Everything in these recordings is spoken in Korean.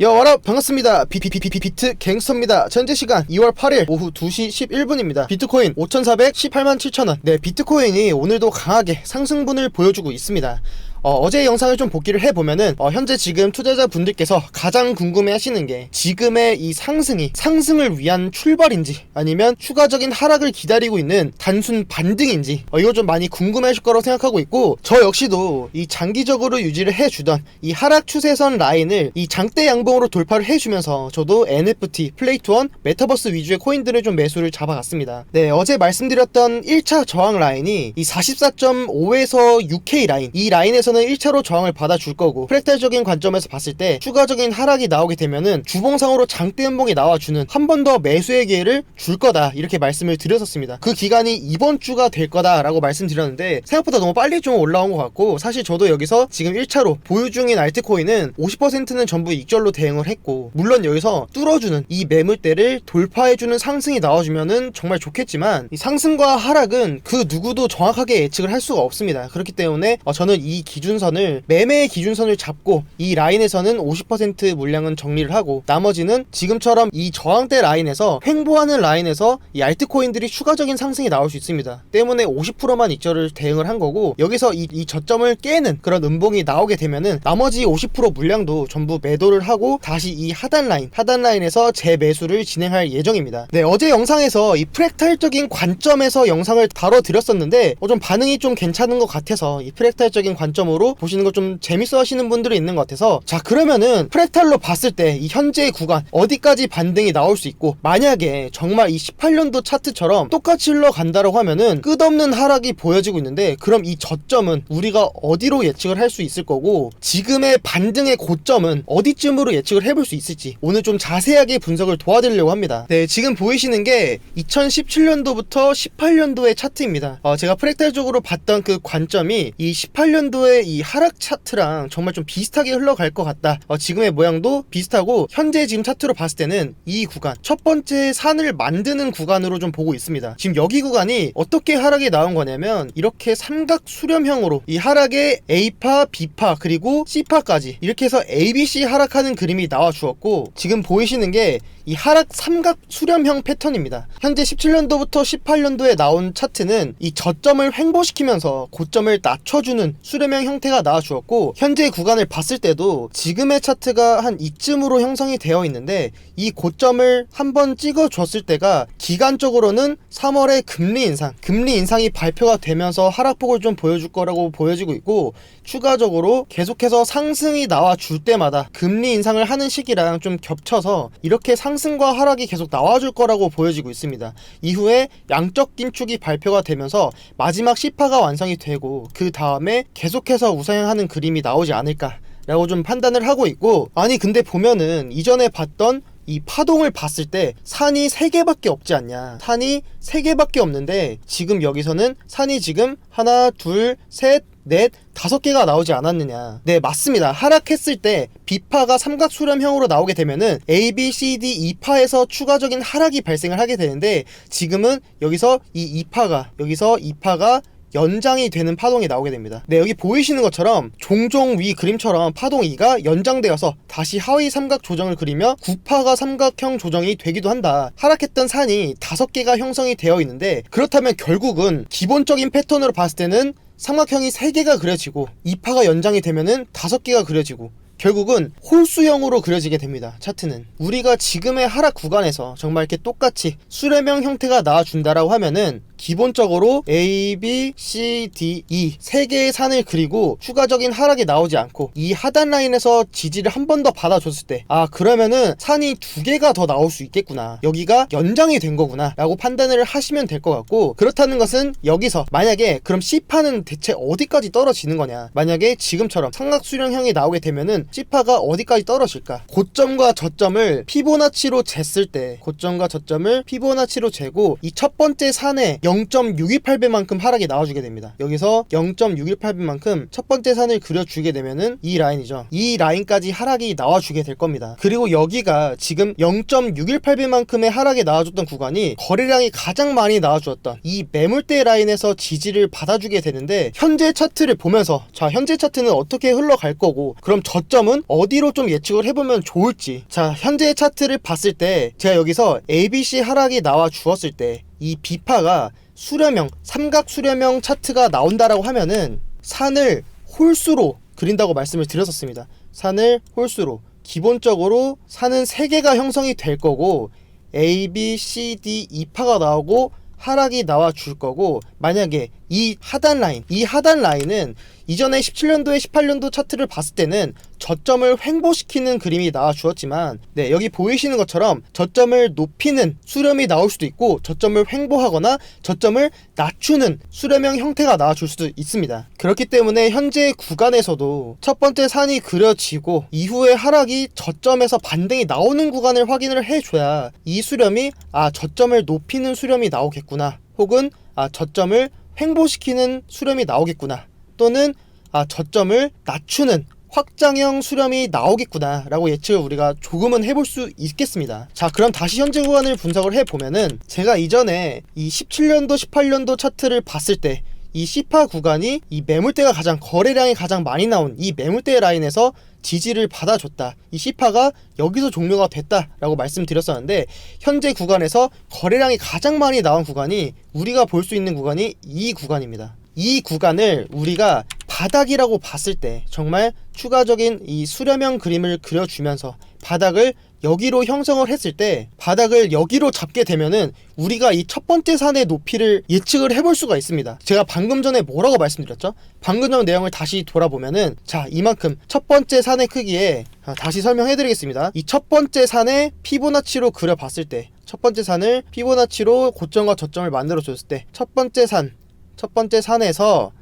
여 와라 반갑습니다. 비비비비 비트 갱스터입니다. 현재 시간 2월 8일 오후 2시 11분입니다. 비트코인 5418만 7천원. 네 비트코인이 오늘도 강하게 상승분을 보여주고 있습니다 어, 제 영상을 좀 복기를 해보면은 어, 현재 지금 투자자분들께서 가장 궁금해하시는 게 지금의 이 상승이 상승을 위한 출발인지 아니면 추가적인 하락을 기다리고 있는 단순 반등인지 어, 이거 좀 많이 궁금해하실 거라고 생각하고 있고 저 역시도 이 장기적으로 유지를 해주던 이 하락 추세선 라인을 이 장대 양봉으로 돌파를 해주면서 저도 NFT, 플레이트원, 메타버스 위주의 코인들을 좀 매수를 잡아갔습니다. 네 어제 말씀드렸던 1차 저항 라인이 이 44.5에서 6K 라인 이 라인에서 1차로 저항을 받아줄 거고 프랙탈적인 관점에서 봤을 때 추가적인 하락이 나오게 되면은 주봉상으로 장대 음봉이 나와주는 한 번 더 매수의 기회를 줄 거다 이렇게 말씀을 드렸었습니다. 그 기간이 이번 주가 될 거다라고 말씀드렸는데 생각보다 너무 빨리 좀 올라온 것 같고 사실 저도 여기서 지금 1차로 보유 중인 알트코인은 50%는 전부 익절로 대응을 했고 물론 여기서 뚫어주는 이 매물대를 돌파해주는 상승이 나와주면은 정말 좋겠지만 이 상승과 하락은 그 누구도 정확하게 예측을 할 수가 없습니다. 그렇기 때문에 어, 저는 이 기준 선을 매매의 기준선을 잡고 이 라인에서는 50% 물량은 정리를 하고 나머지는 지금처럼 이 저항대 라인에서 횡보하는 라인에서 이 알트코인들이 추가적인 상승이 나올 수 있습니다. 때문에 50%만 익절을 대응을 한 거고 여기서 이, 이 저점을 깨는 그런 음봉이 나오게 되면은 나머지 50% 물량도 전부 매도를 하고 다시 이 하단 라인 하단 라인에서 재매수를 진행할 예정입니다. 네 어제 영상에서 이 프랙탈적인 관점에서 영상을 다뤄드렸었는데 어, 좀 반응이 좀 괜찮은 것 같아서 이 프랙탈적인 관점으로 보시는 걸좀 재밌어 하시는 분들이 있는 것 같아서. 자 그러면은 프랙탈로 봤을 때 이 현재의 구간 어디까지 반등이 나올 수 있고 만약에 정말 이 18년도 차트처럼 똑같이 흘러간다라고 하면은 끝없는 하락이 보여지고 있는데 그럼 이 저점은 우리가 어디로 예측을 할 수 있을 거고 지금의 반등의 고점은 어디쯤으로 예측을 해볼 수 있을지 오늘 좀 자세하게 분석을 도와드리려고 합니다. 네 지금 보이시는 게 2017년도부터 18년도의 차트입니다. 어, 제가 프랙탈적으로 봤던 그 관점이 이 18년도 의 이 하락 차트랑 정말 좀 비슷하게 흘러갈 것 같다. 어, 지금의 모양도 비슷하고 현재 지금 차트로 봤을 때는 이 구간 첫 번째 산을 만드는 구간으로 좀 보고 있습니다. 지금 여기 구간이 어떻게 하락이 나온 거냐면 이렇게 삼각 수렴형으로 이 하락에 A파, B파 그리고 C파까지 이렇게 해서 ABC 하락하는 그림이 나와 주었고 지금 보이시는 게 이 하락 삼각 수렴형 패턴입니다. 현재 17년도부터 18년도에 나온 차트는 이 저점을 횡보시키면서 고점을 낮춰주는 수렴형 형태가 나와 주었고 현재 구간을 봤을 때도 지금의 차트가 한 이쯤으로 형성이 되어 있는데 이 고점을 한번 찍어 줬을 때가 기간적으로는 3월에 금리 인상, 금리 인상이 발표가 되면서 하락폭을 좀 보여줄 거라고 보여지고 있고 추가적으로 계속해서 상승이 나와 줄 때마다 금리 인상을 하는 시기랑 좀 겹쳐서 이렇게 상 승과 하락이 계속 나와줄 거라고 보여지고 있습니다. 이후에 양적 긴축이 발표가 되면서 마지막 C파가 완성이 되고 그 다음에 계속해서 우상향하는 그림이 나오지 않을까 라고 좀 판단을 하고 있고 아니 근데 보면은 이전에 봤던 이 파동을 봤을 때 산이 3개밖에 없지 않냐 산이 3개밖에 없는데 지금 여기서는 산이 지금 하나 둘 셋 넷, 다섯 개가 나오지 않았느냐. 네, 맞습니다. 하락했을 때 B파가 삼각 수렴형으로 나오게 되면은 A, B, C, D, 2파에서 추가적인 하락이 발생을 하게 되는데 지금은 여기서 이 2파가 여기서 2파가 연장이 되는 파동이 나오게 됩니다. 네, 여기 보이시는 것처럼 종종 위 그림처럼 파동 2가 연장되어서 다시 하위 삼각 조정을 그리며 구파가 삼각형 조정이 되기도 한다. 하락했던 산이 다섯 개가 형성이 되어 있는데 그렇다면 결국은 기본적인 패턴으로 봤을 때는 삼각형이 3개가 그려지고 2파가 연장이 되면은 5개가 그려지고 결국은 홀수형으로 그려지게 됩니다. 차트는 우리가 지금의 하락 구간에서 정말 이렇게 똑같이 수렴형 형태가 나와준다라고 하면은 기본적으로 A, B, C, D, E 세 개의 산을 그리고 추가적인 하락이 나오지 않고 이 하단 라인에서 지지를 한 번 더 받아줬을 때 아 그러면은 산이 두 개가 더 나올 수 있겠구나. 여기가 연장이 된 거구나 라고 판단을 하시면 될 것 같고 그렇다는 것은 여기서 만약에 그럼 C파는 대체 어디까지 떨어지는 거냐? 만약에 지금처럼 삼각수렴형이 나오게 되면은 C파가 어디까지 떨어질까? 고점과 저점을 피보나치로 쟀을 때 고점과 저점을 피보나치로 재고 이 첫 번째 산에 0.618배만큼 하락이 나와주게 됩니다. 여기서 0.618배만큼 첫 번째 산을 그려주게 되면은 이 라인이죠. 이 라인까지 하락이 나와주게 될 겁니다. 그리고 여기가 지금 0.618배만큼의 하락이 나와줬던 구간이 거래량이 가장 많이 나와주었던 이 매물대 라인에서 지지를 받아주게 되는데 현재 차트를 보면서 자 현재 차트는 어떻게 흘러갈 거고 그럼 저점은 어디로 좀 예측을 해보면 좋을지 자 현재 차트를 봤을 때 제가 여기서 ABC 하락이 나와 주었을 때 이 비파가 수렴형 삼각 수렴형 차트가 나온다라고 하면은 산을 홀수로 그린다고 말씀을 드렸었습니다. 산을 홀수로 기본적으로 산은 세 개가 형성이 될 거고 A, B, C, D 2파가 나오고 하락이 나와 줄 거고 만약에 이 하단 라인 이 하단 라인은 이전에 17년도에 18년도 차트를 봤을 때는 저점을 횡보시키는 그림이 나와 주었지만 네 여기 보이시는 것처럼 저점을 높이는 수렴이 나올 수도 있고 저점을 횡보하거나 저점을 낮추는 수렴형 형태가 나와 줄 수도 있습니다. 그렇기 때문에 현재 구간에서도 첫 번째 산이 그려지고 이후에 하락이 저점에서 반등이 나오는 구간을 확인을 해줘야 이 수렴이 아 저점을 높이는 수렴이 나오겠구나 혹은 아 저점을 횡보시키는 수렴이 나오겠구나 또는 아 저점을 낮추는 확장형 수렴이 나오겠구나 라고 예측을 우리가 조금은 해볼 수 있겠습니다 자 그럼 다시 현재 구간을 분석을 해보면은 제가 이전에 이 17년도 18년도 차트를 봤을 때이 시파 구간이 이 매물대가 가장 거래량이 가장 많이 나온 이 매물대 라인에서 지지를 받아줬다. 이 시파가 여기서 종료가 됐다라고 말씀드렸었는데 현재 구간에서 거래량이 가장 많이 나온 구간이 우리가 볼 수 있는 구간이 이 구간입니다. 이 구간을 우리가 바닥이라고 봤을 때 정말 추가적인 이 수렴형 그림을 그려주면서 바닥을 여기로 형성을 했을 때 바닥을 여기로 잡게 되면은 우리가 이 첫 번째 산의 높이를 예측을 해볼 수가 있습니다. 제가 방금 전에 뭐라고 말씀드렸죠? 방금 전 내용을 다시 돌아보면은 자 이만큼 첫 번째 산의 크기에 아, 다시 설명해 드리겠습니다. 이 첫 번째 산의 피보나치로 그려봤을 때 첫 번째 산을 피보나치로 고점과 저점을 만들어 줬을 때 첫 번째 산 첫 번째 산에서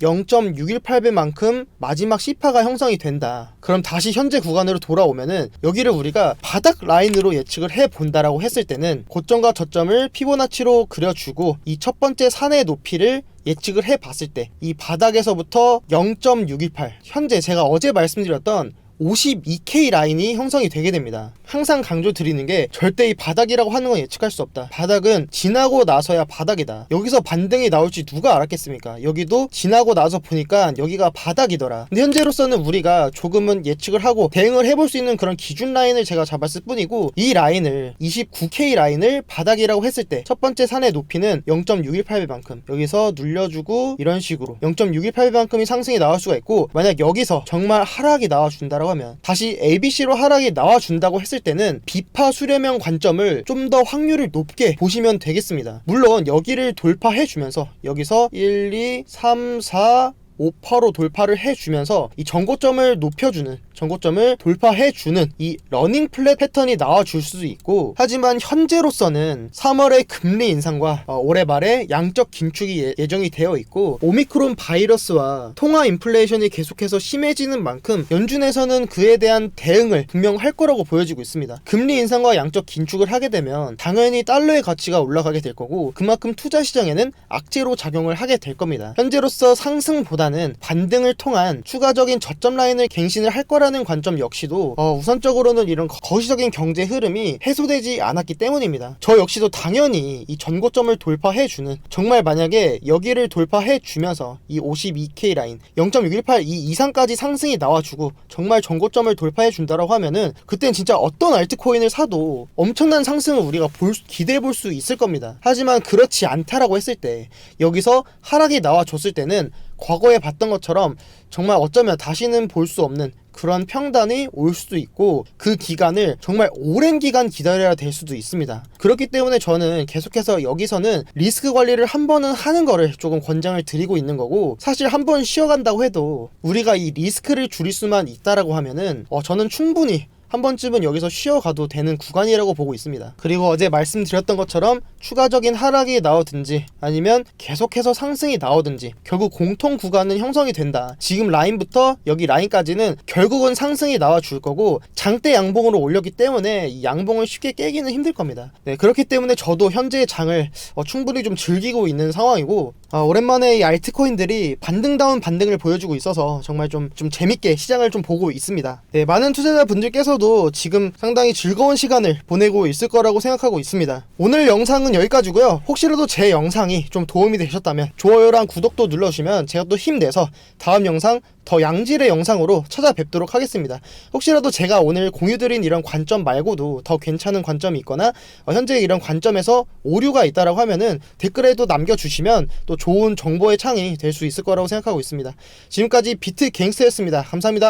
0.618배만큼 마지막 C파가 형성이 된다. 그럼 다시 현재 구간으로 돌아오면은 여기를 우리가 바닥 라인으로 예측을 해 본다라고 했을 때는 고점과 저점을 피보나치로 그려주고 이 첫 번째 산의 높이를 예측을 해 봤을 때 이 바닥에서부터 0.618 현재 제가 어제 말씀드렸던 52K 라인이 형성이 되게 됩니다. 항상 강조 드리는 게 절대 이 바닥이라고 하는 건 예측할 수 없다. 바닥은 지나고 나서야 바닥이다. 여기서 반등이 나올지 누가 알았겠습니까? 여기도 지나고 나서 보니까 여기가 바닥이더라. 근데 현재로서는 우리가 조금은 예측을 하고 대응을 해볼 수 있는 그런 기준 라인을 제가 잡았을 뿐이고 이 라인을 29K 라인을 바닥이라고 했을 때 첫 번째 산의 높이는 0.618배만큼 여기서 눌려주고 이런 식으로 0.618배만큼이 상승이 나올 수가 있고 만약 여기서 정말 하락이 나와준다라고 하면 다시 ABC로 하락이 나와준다고 했을 때는 비파 수렴형 관점을 좀 더 확률을 높게 보시면 되겠습니다. 물론 여기를 돌파해 주면서 여기서 1, 2, 3, 4, 5파로 돌파를 해주면서 이 전고점을 높여주는 전고점을 돌파해주는 이 러닝 플랫 패턴이 나와줄 수도 있고 하지만 현재로서는 3월의 금리 인상과 어, 올해 말에 양적 긴축이 예, 정이 되어 있고 오미크론 바이러스와 통화 인플레이션이 계속해서 심해지는 만큼 연준에서는 그에 대한 대응을 분명 할 거라고 보여지고 있습니다. 금리 인상과 양적 긴축을 하게 되면 당연히 달러의 가치가 올라가게 될 거고 그만큼 투자 시장에는 악재로 작용을 하게 될 겁니다. 현재로서 상승보다 는 반등을 통한 추가적인 저점 라인을 갱신을 할 거라는 관점 역시도 어, 우선적으로는 이런 거시적인 경제 흐름이 해소되지 않았기 때문입니다. 저 역시도 당연히 이 전고점을 돌파해주는 정말 만약에 여기를 돌파해주면서 이 52K 라인 0.618 이 이상까지 상승이 나와주고 정말 전고점을 돌파해준다라고 하면은 그땐 진짜 어떤 알트코인을 사도 엄청난 상승을 우리가 볼 수- 기대해 볼 수 있을 겁니다. 하지만 그렇지 않다라고 했을 때 여기서 하락이 나와줬을 때는 과거에 봤던 것처럼 정말 어쩌면 다시는 볼 수 없는 그런 평단이 올 수도 있고 그 기간을 정말 오랜 기간 기다려야 될 수도 있습니다. 그렇기 때문에 저는 계속해서 여기서는 리스크 관리를 한 번은 하는 거를 조금 권장을 드리고 있는 거고 사실 한 번 쉬어간다고 해도 우리가 이 리스크를 줄일 수만 있다라고 하면은 어, 저는 충분히 한 번쯤은 여기서 쉬어가도 되는 구간이라고 보고 있습니다. 그리고 어제 말씀드렸던 것처럼 추가적인 하락이 나오든지 아니면 계속해서 상승이 나오든지 결국 공통 구간은 형성이 된다. 지금 라인부터 여기 라인까지는 결국은 상승이 나와 줄 거고 장대 양봉으로 올렸기 때문에 이 양봉을 쉽게 깨기는 힘들 겁니다. 네, 그렇기 때문에 저도 현재의 장을 어, 충분히 좀 즐기고 있는 상황이고 아, 오랜만에 이 알트코인들이 반등다운 반등을 보여주고 있어서 정말 좀, 좀 재밌게 시장을 좀 보고 있습니다. 네, 많은 투자자분들께서도 지금 상당히 즐거운 시간을 보내고 있을 거라고 생각하고 있습니다. 오늘 영상은 여기까지고요. 혹시라도 제 영상이 좀 도움이 되셨다면 좋아요랑 구독도 눌러주시면 제가 또 힘내서 다음 영상 더 양질의 영상으로 찾아뵙도록 하겠습니다. 혹시라도 제가 오늘 공유드린 이런 관점 말고도 더 괜찮은 관점이 있거나 어, 현재 이런 관점에서 오류가 있다라고 하면은 댓글에도 남겨주시면 또 좋은 정보의 창이 될 수 있을 거라고 생각하고 있습니다. 지금까지 비트 갱스터였습니다. 감사합니다.